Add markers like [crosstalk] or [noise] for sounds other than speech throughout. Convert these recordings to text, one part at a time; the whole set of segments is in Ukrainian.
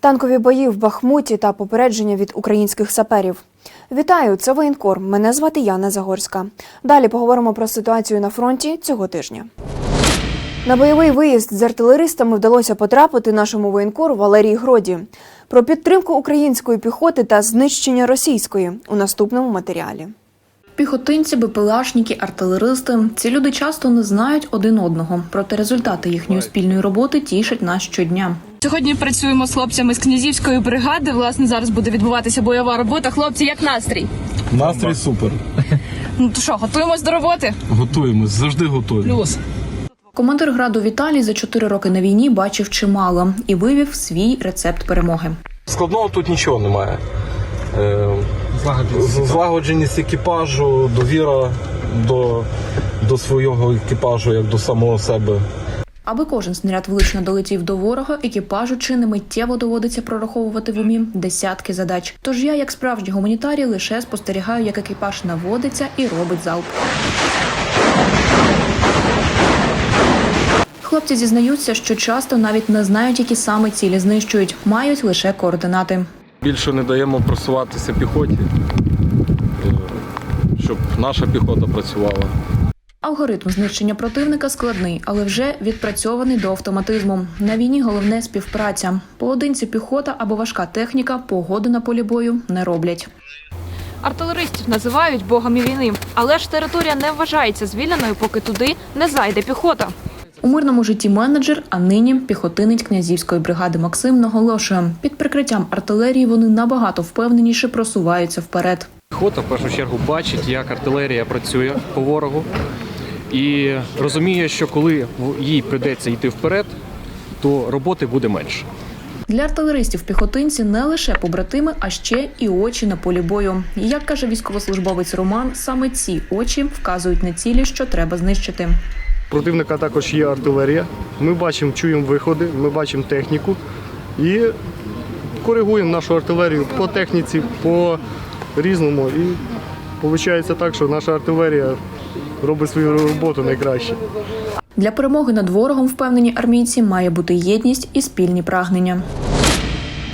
Танкові бої в Бахмуті та попередження від українських саперів. Вітаю, це воєнкор. Мене звати Яна Загорська. Далі поговоримо про ситуацію на фронті цього тижня. На бойовий виїзд з артилеристами вдалося потрапити нашому воєнкору Валерії Гроді. Про підтримку української піхоти та знищення російської у наступному матеріалі. Піхотинці, БПЛАшники, артилеристи ці люди часто не знають один одного, проте результати їхньої спільної роботи тішать нас щодня. Сьогодні працюємо з хлопцями з князівської бригади. Власне, зараз буде відбуватися бойова робота. Хлопці, як настрій? Настрій супер. Ну то що, готуємось до роботи? Готуємось, завжди готові. Плюс. Командир граду Віталій за чотири роки на війні бачив чимало і вивів свій рецепт перемоги. Складного тут нічого немає. Е, з- Злагодженість екіпажу, довіра до, до свого екіпажу, як до самого себе. Аби кожен снаряд влучно долетів до ворога, екіпажу чи не миттєво доводиться прораховувати в умі десятки задач. Тож я, як справжній гуманітарій, лише спостерігаю, як екіпаж наводиться і робить залп. Хлопці зізнаються, що часто навіть не знають, які саме цілі знищують, мають лише координати. Більше не даємо просуватися піхоті, е, щоб наша піхота працювала. Алгоритм знищення противника складний, але вже відпрацьований до автоматизму. На війні головне співпраця. Поодинці піхота або важка техніка погоди на полі бою не роблять. Артилеристів називають богами війни, але ж територія не вважається звільненою, поки туди не зайде піхота. У мирному житті менеджер, а нині піхотинець князівської бригади Максим наголошує, під прикриттям артилерії вони набагато впевненіше просуваються вперед. Піхота в першу чергу бачить, як артилерія працює по ворогу, і розуміє, що коли їй прийдеться йти вперед, то роботи буде менше. Для артилеристів піхотинці не лише побратими, а ще і очі на полі бою. Як каже військовослужбовець Роман, саме ці очі вказують на цілі, що треба знищити. Противника також є артилерія. Ми бачимо, чуємо виходи, ми бачимо техніку і коригуємо нашу артилерію по техніці, по різному. І виходить так, що наша артилерія робить свою роботу найкраще. Для перемоги над ворогом, впевнені армійці, має бути єдність і спільні прагнення.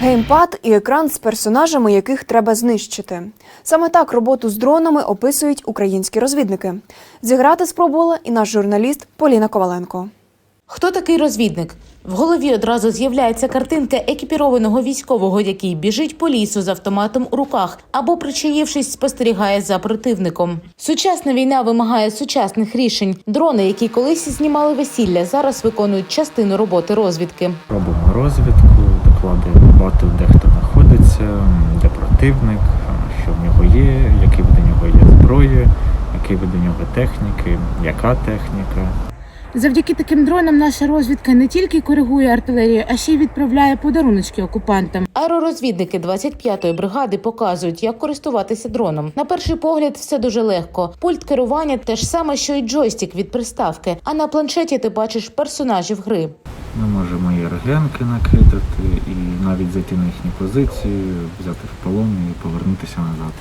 Геймпад і екран з персонажами, яких треба знищити. Саме так роботу з дронами описують українські розвідники. Зіграти спробувала і наш журналіст Поліна Коваленко. Хто такий розвідник? В голові одразу з'являється картинка екіпірованого військового, який біжить по лісу з автоматом у руках або, причаївшись, спостерігає за противником. Сучасна війна вимагає сучасних рішень. Дрони, які колись знімали весілля, зараз виконують частину роботи розвідки. Робимо розвідку, докладуємо бати, де хто знаходиться, де противник, що в нього є, які до нього є зброї, які до нього техніки, яка техніка. Завдяки таким дронам наша розвідка не тільки коригує артилерію, а ще й відправляє подаруночки окупантам. Аеророзвідники 25-ї бригади показують, як користуватися дроном. На перший погляд, все дуже легко. Пульт керування те ж саме, що й джойстик від приставки. А на планшеті ти бачиш персонажів гри. Ми можемо і регенки накидати, і навіть зайти на їхні позиції, взяти в полон і повернутися назад.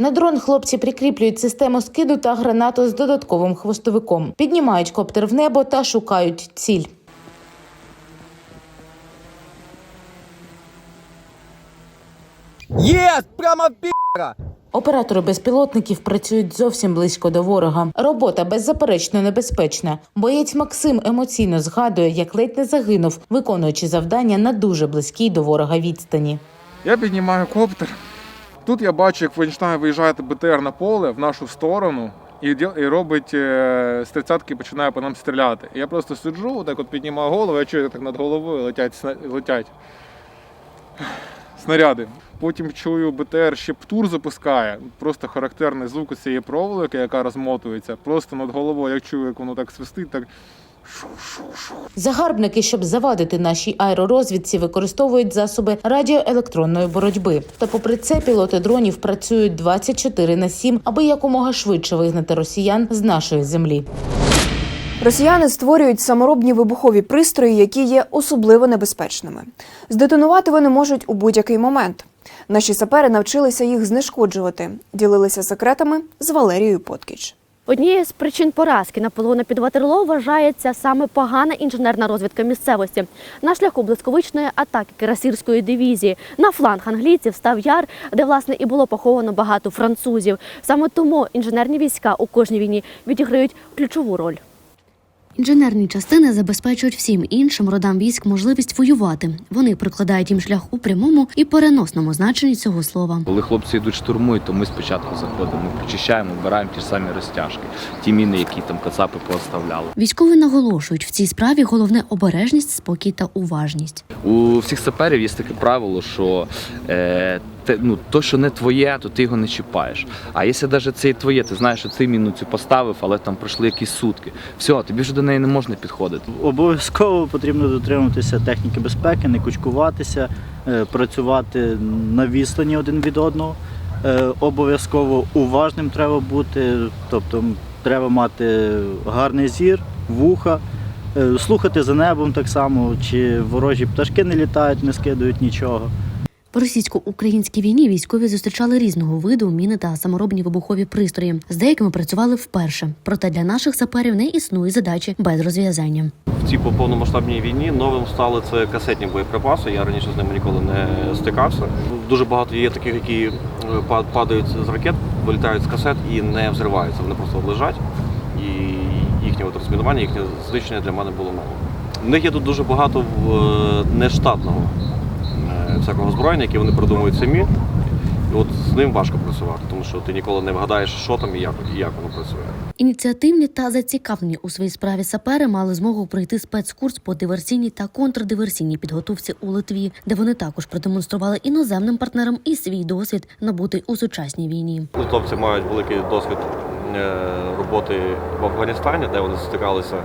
На дрон хлопці прикріплюють систему скиду та гранату з додатковим хвостовиком, піднімають коптер в небо та шукають ціль. Оператори безпілотників працюють зовсім близько до ворога. Робота беззаперечно небезпечна. Боєць Максим емоційно згадує, як ледь не загинув, виконуючи завдання на дуже близькій до ворога відстані. Я піднімаю коптер. Тут я бачу, як починає виїжджати БТР на поле в нашу сторону і, і робить е, з тридцятки починає по нам стріляти. І я просто сиджу, так от піднімаю голову, я чую, як так над головою летять, летять [sighs] снаряди. Потім чую, БТР ще птур запускає. Просто характерний звук цієї проволоки, яка розмотується. Просто над головою я чую, як воно так свистить, так Загарбники, щоб завадити нашій аеророзвідці, використовують засоби радіоелектронної боротьби. Та попри це, пілоти дронів працюють 24 на 7, аби якомога швидше вигнати росіян з нашої землі. Росіяни створюють саморобні вибухові пристрої, які є особливо небезпечними. Здетонувати вони можуть у будь-який момент. Наші сапери навчилися їх знешкоджувати, ділилися секретами з Валерією Поткіч. Однією з причин поразки Наполеона під Ватерло вважається саме погана інженерна розвідка місцевості. На шляху блискавичної атаки Кирасірської дивізії на фланг англійців став яр, де власне і було поховано багато французів. Саме тому інженерні війська у кожній війні відіграють ключову роль. Інженерні частини забезпечують всім іншим родам військ можливість воювати. Вони прокладають їм шлях у прямому і переносному значенні цього слова. Коли хлопці йдуть штурмують, то ми спочатку заходимо, ми прочищаємо, вбираємо ті ж самі розтяжки, ті міни, які там кацапи поставляли. Військові наголошують, в цій справі головне обережність, спокій та уважність. У всіх саперів є таке правило, що е, те, ну, то, що не твоє, то ти його не чіпаєш. А якщо навіть це і твоє, ти знаєш, що ти міну цю поставив, але там пройшли якісь сутки. Все, тобі вже до неї не можна підходити. Обов'язково потрібно дотримуватися техніки безпеки, не кучкуватися, е, працювати на відстані один від одного. Е, Обов'язково уважним треба бути, тобто треба мати гарний зір, вуха, е, слухати за небом так само, чи ворожі пташки не літають, не скидують нічого. В російсько-українській війні військові зустрічали різного виду міни та саморобні вибухові пристрої. З деякими працювали вперше. Проте для наших саперів не існує задачі без розв'язання. В цій повномасштабній війні новим стали це касетні боєприпаси. Я раніше з ними ніколи не стикався. Дуже багато є таких, які е, па- падають з ракет, вилітають з касет і не взриваються. Вони просто лежать. І їхнє от розмінування, їхнє знищення для мене було новим. В них є тут дуже багато е, нештатного всякого озброєння, яке вони придумують самі. І от з ним важко працювати, тому що ти ніколи не вгадаєш, що там і як, і як воно працює. Ініціативні та зацікавлені у своїй справі сапери мали змогу пройти спецкурс по диверсійній та контрдиверсійній підготовці у Литві, де вони також продемонстрували іноземним партнерам і свій досвід, набутий у сучасній війні. Литовці мають великий досвід е, роботи в Афганістані, де вони стикалися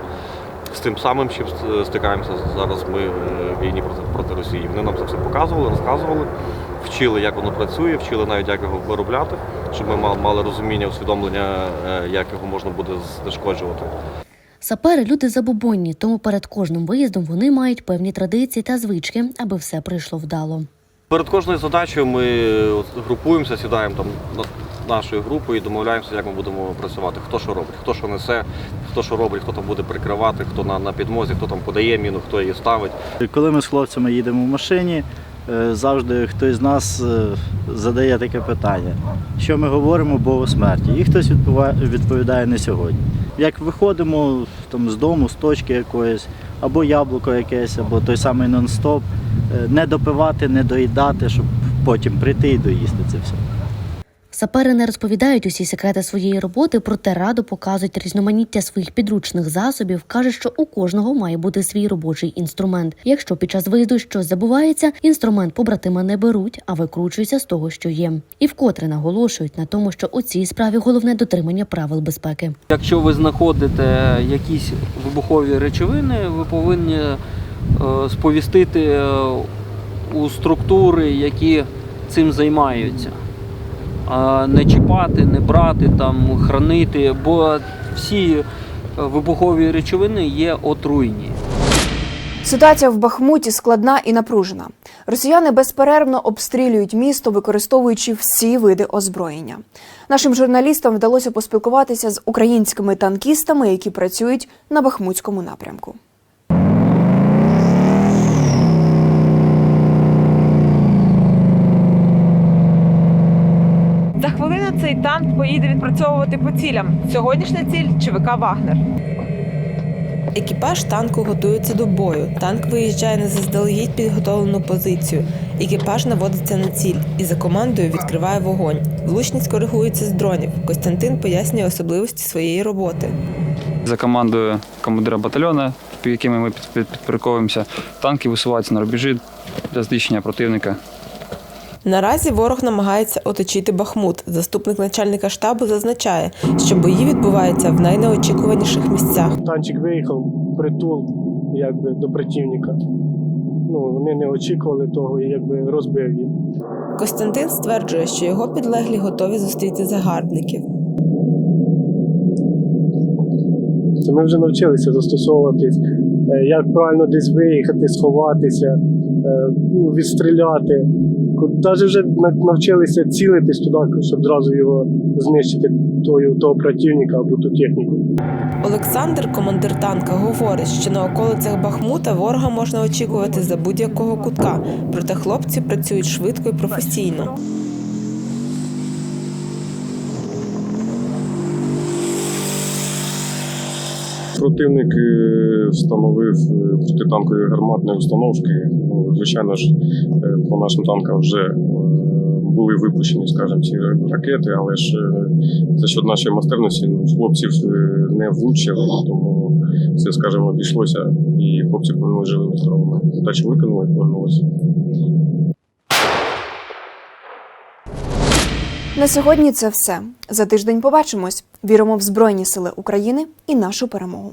з тим самим, чим стикаємося зараз ми е, в війні проти, Росії. Вони нам це все показували, розказували, вчили, як воно працює, вчили навіть, як його виробляти, щоб ми мали- розуміння, усвідомлення, е, як його можна буде знешкоджувати. Сапери люди забобонні, тому перед кожним виїздом вони мають певні традиції та звички, аби все пройшло вдало. Перед кожною задачею ми групуємося, сідаємо там нашою групою і домовляємося, як ми будемо працювати, хто що робить, хто що несе, хто що робить, хто там буде прикривати, хто на, на підмозі, хто там подає міну, хто її ставить. Коли ми з хлопцями їдемо в машині, е, завжди хтось з нас е, задає таке питання, що ми говоримо Богу смерті, і хтось відповідає не сьогодні. Як виходимо там, з дому, з точки якоїсь, або яблуко якесь, або той самий нон-стоп, е, не допивати, не доїдати, щоб потім прийти і доїсти це все. Сапери не розповідають усі секрети своєї роботи, проте радо показують різноманіття своїх підручних засобів. кажуть, що у кожного має бути свій робочий інструмент. Якщо під час виїзду щось забувається, інструмент побратима не беруть, а викручуються з того, що є. І вкотре наголошують на тому, що у цій справі головне дотримання правил безпеки. Якщо ви знаходите якісь вибухові речовини, ви повинні е, сповістити е, у структури, які цим займаються. Не чіпати, не брати, там, хранити, бо всі е, вибухові речовини є отруйні. Ситуація в Бахмуті складна і напружена. Росіяни безперервно обстрілюють місто, використовуючи всі види озброєння. Нашим журналістам вдалося поспілкуватися з українськими танкістами, які працюють на Бахмутському напрямку. Танк поїде відпрацьовувати по цілям. Сьогоднішня ціль ЧВК Вагнер. Екіпаж танку готується до бою. Танк виїжджає на заздалегідь підготовлену позицію. Екіпаж наводиться на ціль і за командою відкриває вогонь. Влучність коригується з дронів. Костянтин пояснює особливості своєї роботи. За командою командира батальйону, під якими ми під- під- підпорядковуємося, танки висуваються на рубежі для знищення противника. Наразі ворог намагається оточити Бахмут. Заступник начальника штабу зазначає, що бої відбуваються в найнеочікуваніших місцях. Танчик виїхав притул якби до противника. Ну, вони не очікували того і якби розбив їх. Костянтин стверджує, що його підлеглі готові зустріти загарбників. Ми вже навчилися застосовуватись, як правильно десь виїхати, сховатися, е, ну, відстріляти. Навіть вже на- навчилися цілитись туди, щоб зразу його знищити, того, того противника або ту техніку. Олександр, командир танка, говорить, що на околицях Бахмута ворога можна очікувати за будь-якого кутка, проте хлопці працюють швидко і професійно. Противник е, встановив е, протитанкові гарматні установки. Ну, звичайно ж, е, по нашим танкам вже були випущені, скажімо, ці ракети, але ж за счет нашої майстерності ну, хлопців не влучили, тому все, скажімо, обійшлося, і хлопці повернули живими здоровими. Задачу виконали, повернулися. На сьогодні це все. За тиждень побачимось. Віримо в Збройні Сили України і нашу перемогу.